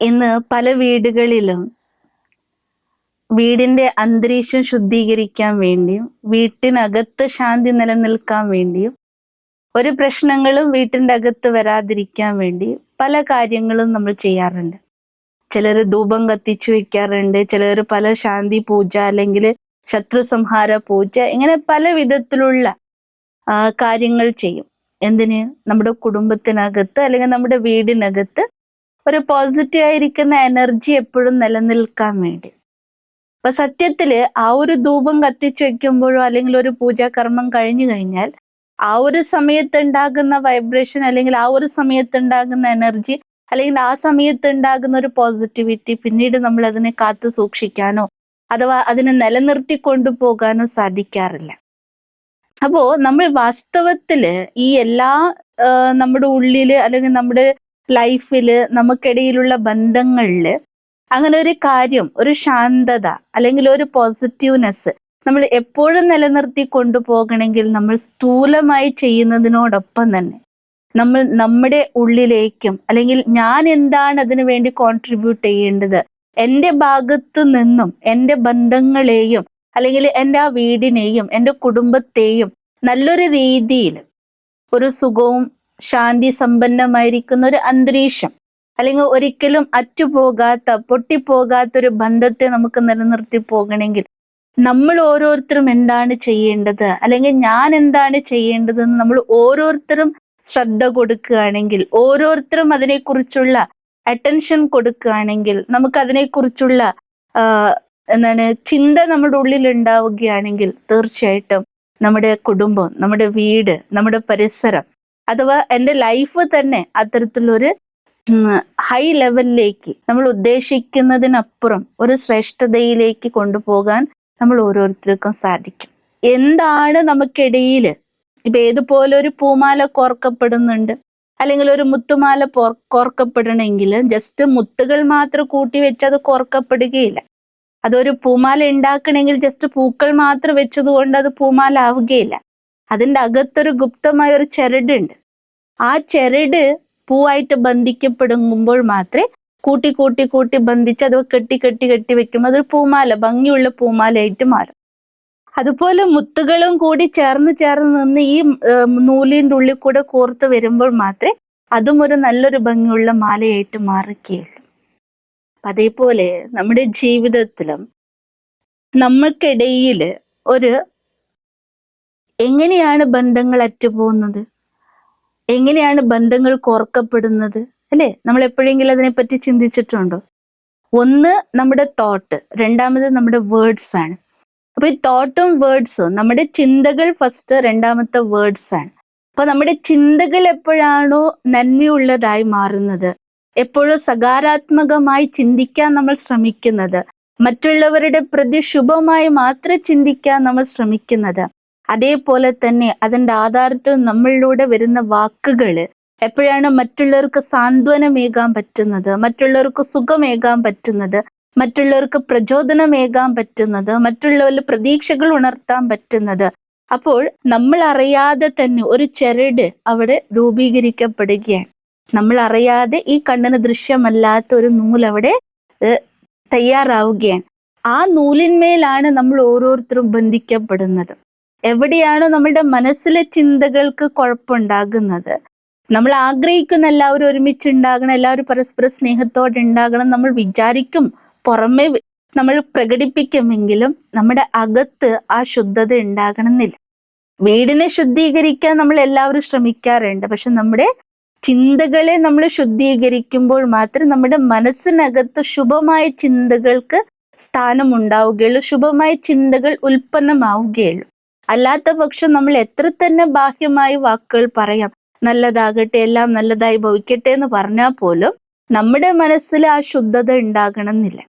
ഇന്ന് പല വീടുകളിലും വീടിന്റെ അന്തരീക്ഷം ശുദ്ധീകരിക്കാൻ വേണ്ടിയും വീട്ടിനകത്ത് ശാന്തി നിലനിൽക്കാൻ വേണ്ടിയും ഒരു പ്രശ്നങ്ങളും വീട്ടിന്റെ അകത്ത് വരാതിരിക്കാൻ വേണ്ടി പല കാര്യങ്ങളും നമ്മൾ ചെയ്യാറുണ്ട്. ചിലർ ധൂപം കത്തിച്ചു വെക്കാറുണ്ട് ചിലർ പല ശാന്തി പൂജ അല്ലെങ്കിൽ ശത്രു സംഹാര പൂജ ഇങ്ങനെ പല വിധത്തിലുള്ള കാര്യങ്ങൾ ചെയ്യും. എന്തിന്? നമ്മുടെ കുടുംബത്തിനകത്ത് അല്ലെങ്കിൽ നമ്മുടെ വീടിനകത്ത് ഒരു പോസിറ്റീവ് ആയിരിക്കുന്ന എനർജി എപ്പോഴും നിലനിൽക്കാൻ വേണ്ടി. അപ്പൊ സത്യത്തിൽ ആ ഒരു ധൂപം കത്തിച്ചു വെക്കുമ്പോഴോ അല്ലെങ്കിൽ ഒരു പൂജാകർമ്മം കഴിഞ്ഞു കഴിഞ്ഞാൽ ആ ഒരു സമയത്ത് ഉണ്ടാകുന്ന വൈബ്രേഷൻ അല്ലെങ്കിൽ ആ ഒരു സമയത്ത് ഉണ്ടാകുന്ന എനർജി അല്ലെങ്കിൽ ആ സമയത്ത് ഉണ്ടാകുന്ന ഒരു പോസിറ്റിവിറ്റി പിന്നീട് നമ്മൾ അതിനെ കാത്തു സൂക്ഷിക്കാനോ അഥവാ അതിനെ നിലനിർത്തി കൊണ്ടുപോകാനോ സാധിക്കാറില്ല. അപ്പോ നമ്മൾ വാസ്തവത്തിൽ ഈ എല്ലാ നമ്മുടെ ഉള്ളിൽ അല്ലെങ്കിൽ നമ്മുടെ ലൈഫിൽ നമുക്കിടയിലുള്ള ബന്ധങ്ങളിൽ അങ്ങനെ ഒരു കാര്യം ഒരു ശാന്തത അല്ലെങ്കിൽ ഒരു പോസിറ്റീവ്നെസ് നമ്മൾ എപ്പോഴും നിലനിർത്തി കൊണ്ടുപോകണമെങ്കിൽ നമ്മൾ സ്ഥൂലമായി ചെയ്യുന്നതിനോടൊപ്പം തന്നെ നമ്മൾ നമ്മുടെ ഉള്ളിലേക്കും അല്ലെങ്കിൽ ഞാൻ എന്താണ് അതിനു വേണ്ടി കോൺട്രിബ്യൂട്ട് ചെയ്യേണ്ടത് എന്റെ ഭാഗത്ത് നിന്നും എന്റെ ബന്ധങ്ങളെയും അല്ലെങ്കിൽ എന്റെ ആ വീടിനെയും എന്റെ കുടുംബത്തെയും നല്ലൊരു രീതിയിൽ ഒരു സുഖവും ശാന്തി സമ്പന്നമായിരിക്കുന്ന ഒരു അന്തരീക്ഷം. അല്ലെങ്കിൽ ഒരിക്കലും അറ്റുപോകാത്ത പൊട്ടിപ്പോകാത്ത ഒരു ബന്ധത്തെ നമുക്ക് നിലനിർത്തി പോകണമെങ്കിൽ നമ്മൾ ഓരോരുത്തരും എന്താണ് ചെയ്യേണ്ടത്? അല്ലെങ്കിൽ ഞാൻ എന്താണ് ചെയ്യേണ്ടതെന്ന് നമ്മൾ ഓരോരുത്തരും ശ്രദ്ധ കൊടുക്കുകയാണെങ്കിൽ ഓരോരുത്തരും അതിനെക്കുറിച്ചുള്ള അറ്റൻഷൻ കൊടുക്കുകയാണെങ്കിൽ നമുക്ക് അതിനെക്കുറിച്ചുള്ള എന്താണ് ചിന്ത നമ്മുടെ ഉള്ളിൽ ഉണ്ടാവുകയാണെങ്കിൽ തീർച്ചയായിട്ടും നമ്മുടെ കുടുംബം നമ്മുടെ വീട് നമ്മുടെ പരിസരം അഥവാ എന്റെ ലൈഫ് തന്നെ അത്തരത്തിലൊരു ഹൈ ലെവലിലേക്ക് നമ്മൾ ഉദ്ദേശിക്കുന്നതിനപ്പുറം ഒരു ശ്രേഷ്ഠതയിലേക്ക് കൊണ്ടുപോകാൻ നമ്മൾ ഓരോരുത്തർക്കും സാധിക്കും. എന്താണ് നമുക്കിടയിൽ ഇപ്പം ഏതുപോലെ ഒരു പൂമാല കോർക്കപ്പെടുന്നുണ്ട്? അല്ലെങ്കിൽ ഒരു മുത്തുമാല പോർ കോർക്കപ്പെടണമെങ്കിൽ ജസ്റ്റ് മുത്തുകൾ മാത്രം കൂട്ടി വെച്ച് അത് കോർക്കപ്പെടുകയില്ല. അതൊരു പൂമാല ഉണ്ടാക്കണമെങ്കിൽ ജസ്റ്റ് പൂക്കൾ മാത്രം വെച്ചതുകൊണ്ട് അത് പൂമാല ആവുകയില്ല അതിന്റെ അകത്തൊരു ഗുപ്തമായ ഒരു ഉണ്ട് ആ ചരട് പൂവായിട്ട് ബന്ധിക്കപ്പെടുമ്പോൾ മാത്രമേ കൂട്ടി കൂട്ടി കൂട്ടി ബന്ധിച്ച് അത് കെട്ടി കെട്ടി കെട്ടി വെക്കുമ്പോൾ അതൊരു പൂമാല ഭംഗിയുള്ള പൂമാലയായിട്ട് മാറും. അതുപോലെ മുത്തുകളും കൂടി ചേർന്ന് ചേർന്ന് നിന്ന് ഈ നൂലിന്റെ ഉള്ളിൽ കൂടെ കോർത്ത് വരുമ്പോൾ മാത്രമേ അതും ഒരു നല്ലൊരു ഭംഗിയുള്ള മാലയായിട്ട് മാറുകയുള്ളൂ. അതേപോലെ നമ്മുടെ ജീവിതത്തിലും നമ്മൾക്കിടയിൽ ഒരു എങ്ങനെയാണ് ബന്ധങ്ങൾ അറ്റുപോകുന്നത്? എങ്ങനെയാണ് ബന്ധങ്ങൾ കോർക്കപ്പെടുന്നത് അല്ലേ? നമ്മൾ എപ്പോഴെങ്കിലും അതിനെപ്പറ്റി ചിന്തിച്ചിട്ടുണ്ടോ? ഒന്ന് നമ്മുടെ തോട്ട് രണ്ടാമത് നമ്മുടെ വേർഡ്സ് ആണ്. അപ്പൊ ഈ തോട്ടും വേർഡ്സും നമ്മുടെ ചിന്തകൾ ഫസ്റ്റ് രണ്ടാമത്തെ വേർഡ്സ് ആണ്. അപ്പൊ നമ്മുടെ ചിന്തകൾ എപ്പോഴാണോ നന്മയുള്ളതായി മാറുന്നത്? എപ്പോഴും സകാരാത്മകമായി ചിന്തിക്കാൻ നമ്മൾ ശ്രമിക്കുന്നത്? മറ്റുള്ളവരുടെ പ്രതി ശുഭമായി മാത്രം ചിന്തിക്കാൻ നമ്മൾ ശ്രമിക്കുന്നത്? അതേപോലെ തന്നെ അതിന്റെ ആധാരത്തിൽ നമ്മളിലൂടെ വരുന്ന വാക്കുകൾ. എപ്പോഴാണ് മറ്റുള്ളവർക്ക് സാന്ത്വനമേകാൻ പറ്റുന്നത്? മറ്റുള്ളവർക്ക് സുഖമേകാൻ പറ്റുന്നത്? മറ്റുള്ളവർക്ക് പ്രചോദനമേകാൻ പറ്റുന്നത്? മറ്റുള്ളവരിൽ പ്രതീക്ഷകൾ ഉണർത്താൻ പറ്റുന്നത്? അപ്പോൾ നമ്മൾ അറിയാതെ തന്നെ ഒരു ചരട് അവിടെ രൂപീകരിക്കപ്പെടുകയാണ്. നമ്മൾ അറിയാതെ ഈ കണ്ണിന് ദൃശ്യമല്ലാത്ത ഒരു നൂൽ അവിടെ തയ്യാറാവുകയാണ്. ആ നൂലിന്മേലാണ് നമ്മൾ ഓരോരുത്തരും ബന്ധിക്കപ്പെടുന്നത്. എവിടെയാണോ നമ്മളുടെ മനസ്സിലെ ചിന്തകൾക്ക് കുഴപ്പമുണ്ടാകുന്നത്? നമ്മൾ ആഗ്രഹിക്കുന്ന എല്ലാവരും ഒരുമിച്ച് ഉണ്ടാകണം എല്ലാവരും പരസ്പര സ്നേഹത്തോടെ ഉണ്ടാകണം നമ്മൾ വിചാരിക്കും പുറമെ നമ്മൾ പ്രകടിപ്പിക്കുമെങ്കിലും നമ്മുടെ അകത്ത് ആ ശുദ്ധത ഉണ്ടാകണമെന്നില്ല. വീടിനെ ശുദ്ധീകരിക്കാൻ നമ്മൾ എല്ലാവരും ശ്രമിക്കാറുണ്ട് പക്ഷെ നമ്മുടെ ചിന്തകളെ നമ്മൾ ശുദ്ധീകരിക്കുമ്പോൾ മാത്രം നമ്മുടെ മനസ്സിനകത്ത് ശുഭമായ ചിന്തകൾക്ക് സ്ഥാനം ഉണ്ടാവുകയുള്ളൂ ശുഭമായ ചിന്തകൾ ഉൽപ്പന്നമാവുകയുള്ളൂ. അല്ലാത്ത പക്ഷം നമ്മൾ എത്ര തന്നെ ബാഹ്യമായി വാക്കുകൾ പറയാം. നല്ലതാകട്ടെ എല്ലാം നല്ലതായി ഭവിക്കട്ടെ എന്ന് പറഞ്ഞാൽ പോലും നമ്മുടെ മനസ്സിൽ ആ ശുദ്ധത ഉണ്ടാകണമെന്നില്ല.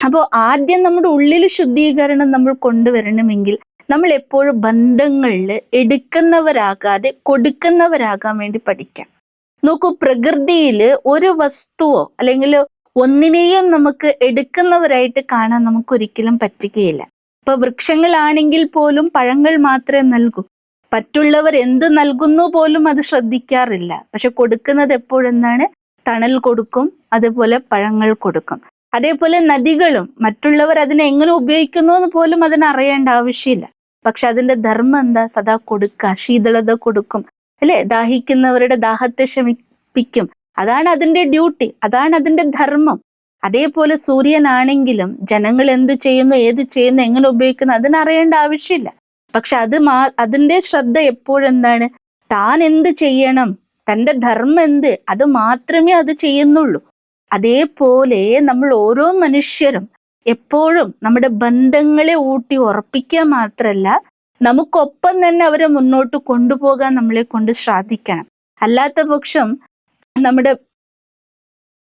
അപ്പോൾ ആദ്യം നമ്മുടെ ഉള്ളിൽ ശുദ്ധീകരണം നമ്മൾ കൊണ്ടുവരണമെങ്കിൽ നമ്മൾ എപ്പോഴും ബന്ധങ്ങളിൽ എടുക്കുന്നവരാകാതെ കൊടുക്കുന്നവരാകാൻ വേണ്ടി പഠിക്കാം. നോക്കൂ പ്രകൃതിയിൽ ഒരു വസ്തുവോ അല്ലെങ്കിൽ ഒന്നിനെയും നമുക്ക് എടുക്കുന്നവരായിട്ട് കാണാൻ നമുക്ക് ഒരിക്കലും പറ്റുകയില്ല. ഇപ്പൊ വൃക്ഷങ്ങളാണെങ്കിൽ പോലും പഴങ്ങൾ മാത്രമേ നൽകൂ. പറ്റുള്ളവർ എന്ത് നൽകുന്നു പോലും അത് ശ്രദ്ധിക്കാറില്ല. പക്ഷെ കൊടുക്കുന്നത് എപ്പോഴെന്നാണ്? തണൽ കൊടുക്കും അതുപോലെ പഴങ്ങൾ കൊടുക്കും. അതേപോലെ നദികളും മറ്റുള്ളവർ അതിനെ എങ്ങനെ ഉപയോഗിക്കുന്നു എന്ന് പോലും അതിനെ അറിയേണ്ട ആവശ്യമില്ല. പക്ഷെ അതിന്റെ ധർമ്മം എന്താ? സദാ കൊടുക്കുക ശീതളത കൊടുക്കും അല്ലെ? ദാഹിക്കുന്നവരുടെ ദാഹത്തെ ശമിപ്പിക്കും. അതാണ് അതിന്റെ ഡ്യൂട്ടി അതാണ് അതിന്റെ ധർമ്മം. അതേപോലെ സൂര്യനാണെങ്കിലും ജനങ്ങൾ എന്ത് ചെയ്യുന്നു ഏത് ചെയ്യുന്നു എങ്ങനെ ഉപയോഗിക്കുന്നു അതിനറിയേണ്ട ആവശ്യമില്ല. പക്ഷെ അത് മാ അതിന്റെ ശ്രദ്ധ എപ്പോഴെന്താണ്? താൻ എന്ത് ചെയ്യണം? തന്റെ ധർമ്മം എന്ത്? അത് മാത്രമേ അത് ചെയ്യുന്നുള്ളൂ. അതേപോലെ നമ്മൾ ഓരോ മനുഷ്യരും എപ്പോഴും നമ്മുടെ ബന്ധങ്ങളെ ഊട്ടി ഉറപ്പിക്കുക മാത്രമല്ല നമുക്കൊപ്പം തന്നെ അവരെ മുന്നോട്ട് കൊണ്ടുപോകാൻ നമ്മളെ കൊണ്ട് സാധിക്കണം. അല്ലാത്ത പക്ഷം നമ്മുടെ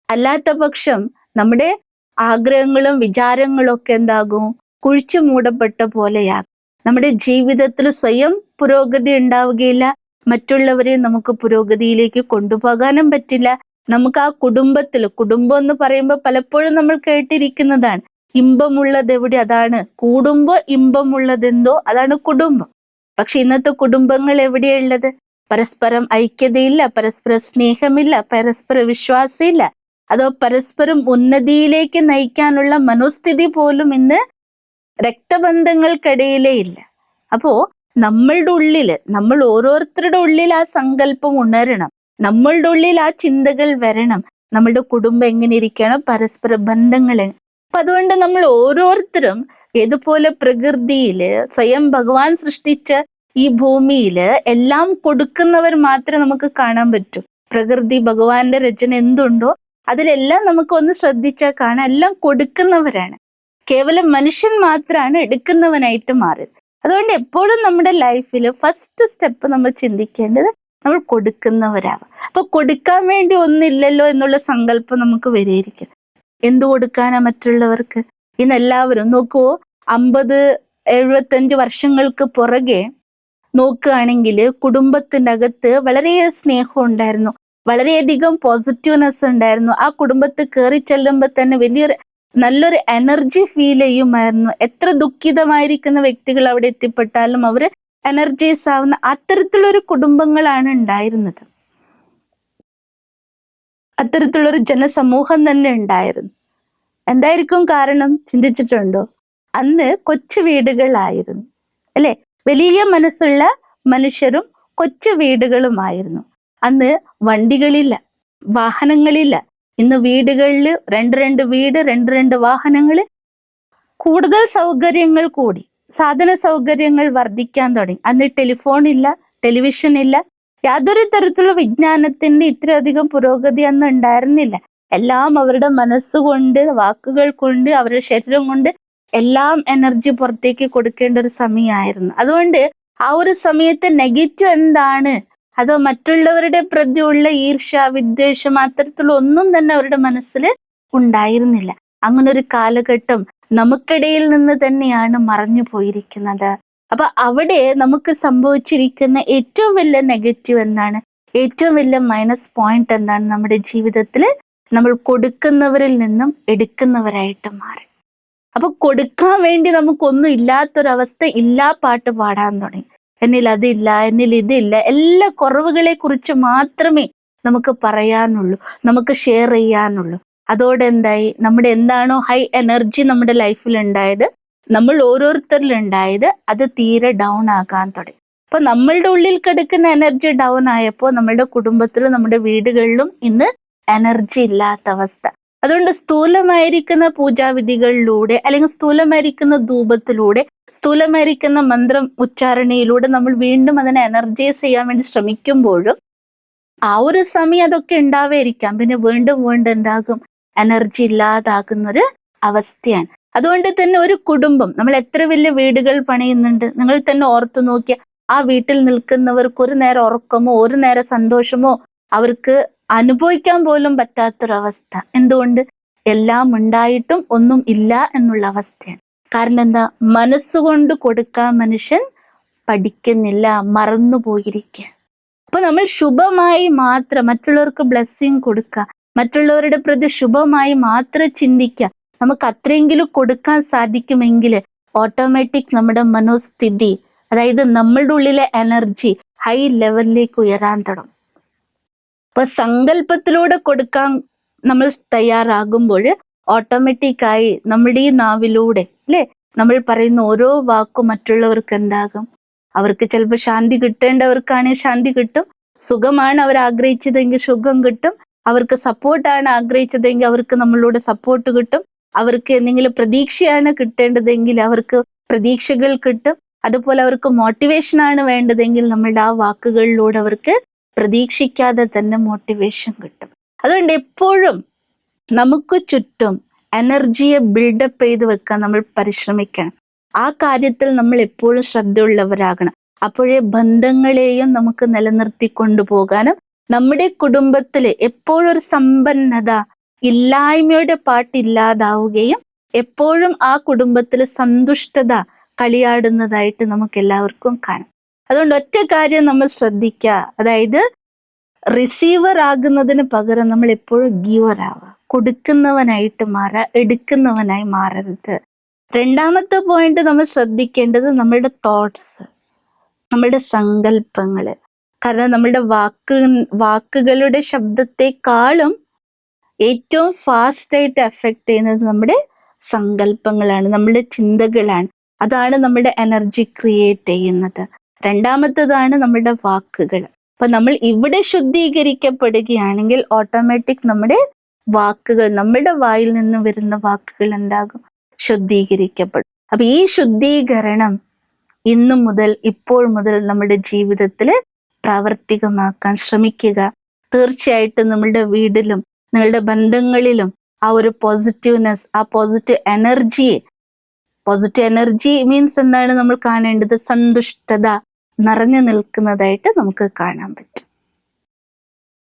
അല്ലാത്ത പക്ഷം നമ്മുടെ ആഗ്രഹങ്ങളും വിചാരങ്ങളും ഒക്കെ എന്താകും? കുഴിച്ചു മൂടപ്പെട്ട പോലെയാകും. നമ്മുടെ ജീവിതത്തിൽ സ്വയം പുരോഗതി ഉണ്ടാവുകയില്ല. മറ്റുള്ളവരെ നമുക്ക് പുരോഗതിയിലേക്ക് കൊണ്ടുപോകാനും പറ്റില്ല. നമുക്ക് ആ കുടുംബത്തിൽ കുടുംബം എന്ന് പറയുമ്പോൾ പലപ്പോഴും നമ്മൾ കേട്ടിരിക്കുന്നതാണ് ഇമ്പമുള്ളത് എവിടെ? അതാണ് കൂടുമ്പോ ഇമ്പമുള്ളതെന്തോ? അതാണ് കുടുംബം. പക്ഷെ ഇന്നത്തെ കുടുംബങ്ങൾ എവിടെയുള്ളത് പരസ്പരം ഐക്യതയില്ല പരസ്പര സ്നേഹമില്ല പരസ്പര വിശ്വാസമില്ല. അതോ പരസ്പരം ഉന്നതിയിലേക്ക് നയിക്കാനുള്ള മനോസ്ഥിതി പോലും ഇന്ന് രക്തബന്ധങ്ങൾക്കിടയിലേ ഇല്ല. അപ്പോ നമ്മളുടെ ഉള്ളിൽ നമ്മൾ ഓരോരുത്തരുടെ ഉള്ളിൽ ആ സങ്കല്പം ഉണരണം നമ്മളുടെ ഉള്ളിൽ ആ ചിന്തകൾ വരണം നമ്മളുടെ കുടുംബം എങ്ങനെ ഇരിക്കണം പരസ്പര ബന്ധങ്ങൾ അപ്പൊ അതുകൊണ്ട് നമ്മൾ ഓരോരുത്തരും ഇതുപോലെ പ്രകൃതിയിൽ സ്വയം ഭഗവാൻ സൃഷ്ടിച്ച ഈ ഭൂമിയിൽ എല്ലാം കൊടുക്കുന്നവർ മാത്രമേ നമുക്ക് കാണാൻ പറ്റൂ. പ്രകൃതി ഭഗവാന്റെ രചന എന്തുണ്ടോ അതിലെല്ലാം നമുക്കൊന്ന് ശ്രദ്ധിച്ചാൽ കാണാം. എല്ലാം കൊടുക്കുന്നവരാണ്. കേവലം മനുഷ്യൻ മാത്രമാണ് എടുക്കുന്നവനായിട്ട് മാറിയത്. അതുകൊണ്ട് എപ്പോഴും നമ്മുടെ ലൈഫിൽ ഫസ്റ്റ് സ്റ്റെപ്പ് നമ്മൾ ചിന്തിക്കേണ്ടത് നമ്മൾ കൊടുക്കുന്നവരാവാം. അപ്പൊ കൊടുക്കാൻ വേണ്ടി ഒന്നില്ലല്ലോ എന്നുള്ള സങ്കല്പം നമുക്ക് വരെയിരിക്കും എന്തു കൊടുക്കാനാ മറ്റുള്ളവർക്ക്? ഇന്ന് എല്ലാവരും നോക്കൂ അമ്പത് എഴുപത്തഞ്ച് വർഷങ്ങൾക്ക് പുറകെ നോക്കുകയാണെങ്കിൽ കുടുംബത്തിനകത്ത് വളരെ സ്നേഹം ഉണ്ടായിരുന്നു. വളരെയധികം പോസിറ്റീവ്നെസ് ഉണ്ടായിരുന്നു. ആ കുടുംബത്തിൽ കയറി ചെല്ലുമ്പോൾ തന്നെ വലിയൊരു നല്ലൊരു എനർജി ഫീൽ ചെയ്യുമായിരുന്നു. എത്ര ദുഃഖിതമായിരിക്കുന്ന വ്യക്തികൾ അവിടെ എത്തിപ്പെട്ടാലും അവർ എനർജൈസ് ആവുന്ന അത്തരത്തിലൊരു കുടുംബങ്ങളാണ് ഉണ്ടായിരുന്നത്. അത്തരത്തിലുള്ളൊരു ജനസമൂഹം തന്നെ ഉണ്ടായിരുന്നു. എന്തായിരിക്കും കാരണം ചിന്തിച്ചിട്ടുണ്ടോ? അന്ന് കൊച്ചു വീടുകളായിരുന്നു. അല്ലെ? വലിയ മനസ്സുള്ള മനുഷ്യരും കൊച്ചു വീടുകളുമായിരുന്നു. അന്ന് വണ്ടികളില്ല വാഹനങ്ങളില്ല. ഇന്ന് വീടുകളിൽ രണ്ട് രണ്ട് വീട് രണ്ട് രണ്ട് വാഹനങ്ങൾ കൂടുതൽ സൗകര്യങ്ങൾ കൂടി സാധന സൗകര്യങ്ങൾ വർദ്ധിക്കാൻ തുടങ്ങി. അന്ന് ടെലിഫോൺ ഇല്ല ടെലിവിഷൻ ഇല്ല. യാതൊരു തരത്തിലുള്ള വിജ്ഞാനത്തിന്റെ ഇത്രയധികം പുരോഗതി അന്ന് ഉണ്ടായിരുന്നില്ല. എല്ലാം അവരുടെ മനസ്സുകൊണ്ട് വാക്കുകൾ കൊണ്ട് അവരുടെ ശരീരം കൊണ്ട് എല്ലാം എനർജി പുറത്തേക്ക് കൊടുക്കേണ്ട ഒരു സമയമായിരുന്നു. അതുകൊണ്ട് ആ ഒരു സമയത്ത് നെഗറ്റീവ് എന്താണ്? അതോ മറ്റുള്ളവരുടെ പ്രതിയുള്ള ഈർഷ വിദ്വേഷം അത്തരത്തിലുള്ള ഒന്നും തന്നെ അവരുടെ മനസ്സിൽ ഉണ്ടായിരുന്നില്ല. അങ്ങനെ ഒരു കാലഘട്ടം നമുക്കിടയിൽ നിന്ന് തന്നെയാണ് മറഞ്ഞു പോയിരിക്കുന്നത്. അപ്പൊ അവിടെ നമുക്ക് സംഭവിച്ചിരിക്കുന്ന ഏറ്റവും വലിയ നെഗറ്റീവ് എന്താണ്? ഏറ്റവും വലിയ മൈനസ് പോയിന്റ് എന്താണ് നമ്മുടെ ജീവിതത്തിൽ? നമ്മൾ കൊടുക്കുന്നവരിൽ നിന്നും എടുക്കുന്നവരായിട്ട് മാറി. അപ്പൊ കൊടുക്കാൻ വേണ്ടി നമുക്കൊന്നും ഇല്ലാത്തൊരവസ്ഥ ഇല്ലാ പാട്ട് പാടാൻ തുടങ്ങി. എന്നിൽ അതില്ല എന്നിൽ ഇതില്ല. എല്ലാ കുറവുകളെ കുറിച്ച് മാത്രമേ നമുക്ക് പറയാനുള്ളൂ നമുക്ക് ഷെയർ ചെയ്യാനുള്ളൂ. അതോടെ എന്തായി? നമ്മുടെ എന്താണോ ഹൈ എനർജി നമ്മുടെ ലൈഫിൽ ഉണ്ടായത് നമ്മൾ ഓരോരുത്തരിൽ ഉണ്ടായത് അത് തീരെ ഡൗൺ ആകാൻ തുടങ്ങി. അപ്പൊ നമ്മളുടെ ഉള്ളിൽ കിടക്കുന്ന എനർജി ഡൗൺ ആയപ്പോൾ നമ്മുടെ കുടുംബത്തിലും നമ്മുടെ വീടുകളിലും ഇന്ന് എനർജി ഇല്ലാത്ത അവസ്ഥ. അതുകൊണ്ട് സ്ഥൂലമായിരിക്കുന്ന പൂജാവിധികളിലൂടെ അല്ലെങ്കിൽ സ്ഥൂലമായിരിക്കുന്ന ധൂപത്തിലൂടെ സ്ഥൂലമായിരിക്കുന്ന മന്ത്രം ഉച്ചാരണയിലൂടെ നമ്മൾ വീണ്ടും അതിനെ എനർജൈസ് ചെയ്യാൻ വേണ്ടി ശ്രമിക്കുമ്പോഴും ആ ഒരു സമയം അതൊക്കെ ഉണ്ടാവേയിരിക്കാം പിന്നെ വീണ്ടും വീണ്ടും ഉണ്ടാകും എനർജി ഇല്ലാതാകുന്ന ഒരു അവസ്ഥയാണ്. അതുകൊണ്ട് തന്നെ ഒരു കുടുംബം നമ്മൾ എത്ര വലിയ വീടുകൾ പണിയുന്നുണ്ട് നിങ്ങൾ തന്നെ ഓർത്തു നോക്കിയ ആ വീട്ടിൽ നിൽക്കുന്നവർക്ക് ഒരു നേരം ഉറക്കമോ ഒരു നേരം സന്തോഷമോ അവർക്ക് അനുഭവിക്കാൻ പോലും പറ്റാത്തൊരവസ്ഥ. എന്തുകൊണ്ട്? എല്ലാം ഉണ്ടായിട്ടും ഒന്നും ഇല്ല എന്നുള്ള അവസ്ഥയാണ്. കാരണം എന്താ? മനസ്സുകൊണ്ട് കൊടുക്കാൻ മനുഷ്യൻ പഠിക്കുന്നില്ല മറന്നു പോയിരിക്കുക അപ്പൊ നമ്മൾ ശുഭമായി മാത്രം മറ്റുള്ളവർക്ക് ബ്ലെസ്സിങ് കൊടുക്കുക മറ്റുള്ളവരുടെ പ്രതി ശുഭമായി മാത്രം ചിന്തിക്കുക നമുക്ക് അത്രയെങ്കിലും കൊടുക്കാൻ സാധിക്കുമെങ്കിൽ ഓട്ടോമാറ്റിക് നമ്മുടെ മനോസ്ഥിതി അതായത് നമ്മളുടെ ഉള്ളിലെ എനർജി ഹൈ ലെവലിലേക്ക് ഉയരാൻ തുടങ്ങും. അപ്പൊ സങ്കല്പത്തിലൂടെ കൊടുക്കാൻ നമ്മൾ തയ്യാറാകുമ്പോൾ ഓട്ടോമാറ്റിക്കായി നമ്മുടെ ഈ നാവിലൂടെ അല്ലെ? നമ്മൾ പറയുന്ന ഓരോ വാക്കും മറ്റുള്ളവർക്ക് എന്താകും? അവർക്ക് ചിലപ്പോൾ ശാന്തി കിട്ടേണ്ടവർക്കാണെങ്കിൽ ശാന്തി കിട്ടും. സുഖമാണ് അവർ ആഗ്രഹിച്ചതെങ്കിൽ സുഖം കിട്ടും. അവർക്ക് സപ്പോർട്ടാണ് ആഗ്രഹിച്ചതെങ്കിൽ അവർക്ക് നമ്മളോട് സപ്പോർട്ട് കിട്ടും. അവർക്ക് എന്തെങ്കിലും പ്രതീക്ഷയാണ് കിട്ടേണ്ടതെങ്കിൽ അവർക്ക് പ്രതീക്ഷകൾ കിട്ടും. അതുപോലെ അവർക്ക് മോട്ടിവേഷൻ ആണ് വേണ്ടതെങ്കിൽ നമ്മളുടെ ആ വാക്കുകളിലൂടെ അവർക്ക് പ്രതീക്ഷിക്കാതെ തന്നെ മോട്ടിവേഷൻ കിട്ടും. അതുകൊണ്ട് എപ്പോഴും നമുക്ക് ചുറ്റും എനർജിയെ ബിൽഡപ്പ് ചെയ്ത് വെക്കാൻ നമ്മൾ പരിശ്രമിക്കണം. ആ കാര്യത്തിൽ നമ്മൾ എപ്പോഴും ശ്രദ്ധയുള്ളവരാകണം. അപ്പോഴേ ബന്ധങ്ങളെയും നമുക്ക് നിലനിർത്തി കൊണ്ടുപോകാനും നമ്മുടെ കുടുംബത്തിൽ എപ്പോഴും ഒരു സമ്പന്നത ഇല്ലായ്മയുടെ പാട്ടില്ലാതാവുകയും എപ്പോഴും ആ കുടുംബത്തിൽ സന്തുഷ്ടത കളിയാടുന്നതായിട്ട് നമുക്ക് എല്ലാവർക്കും കാണാം. അതുകൊണ്ട് ഒറ്റ കാര്യം നമ്മൾ ശ്രദ്ധിക്കുക അതായത് റിസീവർ ആകുന്നതിന് പകരം നമ്മൾ എപ്പോഴും ഗീവർ ആവുക കൊടുക്കുന്നവനായിട്ട് മാറുക എടുക്കുന്നവനായി മാറരുത്. രണ്ടാമത്തെ പോയിന്റ് നമ്മൾ ശ്രദ്ധിക്കേണ്ടത് നമ്മളുടെ തോട്ട്സ് നമ്മളുടെ സങ്കല്പങ്ങൾ. കാരണം നമ്മളുടെ വാക്ക് വാക്കുകളുടെ ശബ്ദത്തെക്കാളും ഏറ്റവും ഫാസ്റ്റായിട്ട് എഫക്ട് ചെയ്യുന്നത് നമ്മുടെ സങ്കല്പങ്ങളാണ് നമ്മുടെ ചിന്തകളാണ്. അതാണ് നമ്മുടെ എനർജി ക്രിയേറ്റ് ചെയ്യുന്നത്. രണ്ടാമത്തതാണ് നമ്മുടെ വാക്കുകൾ. അപ്പൊ നമ്മൾ ഇവിടെ ശുദ്ധീകരിക്കപ്പെടുകയാണെങ്കിൽ ഓട്ടോമാറ്റിക് നമ്മുടെ വാക്കുകൾ നമ്മുടെ വായിൽ നിന്ന് വരുന്ന വാക്കുകൾ എന്താകും? ശുദ്ധീകരിക്കപ്പെടും. അപ്പൊ ഈ ശുദ്ധീകരണം ഇന്നു മുതൽ ഇപ്പോൾ മുതൽ നമ്മുടെ ജീവിതത്തിൽ പ്രാവർത്തികമാക്കാൻ ശ്രമിക്കുക. തീർച്ചയായിട്ടും നമ്മളുടെ വീടിലും നിങ്ങളുടെ ബന്ധങ്ങളിലും ആ ഒരു പോസിറ്റീവ്നെസ് ആ positive energy positive energy means എന്താണ് നമ്മൾ കാണേണ്ടത്? സന്തുഷ്ടത നിറഞ്ഞു നിൽക്കുന്നതായിട്ട് നമുക്ക് കാണാൻ പറ്റും.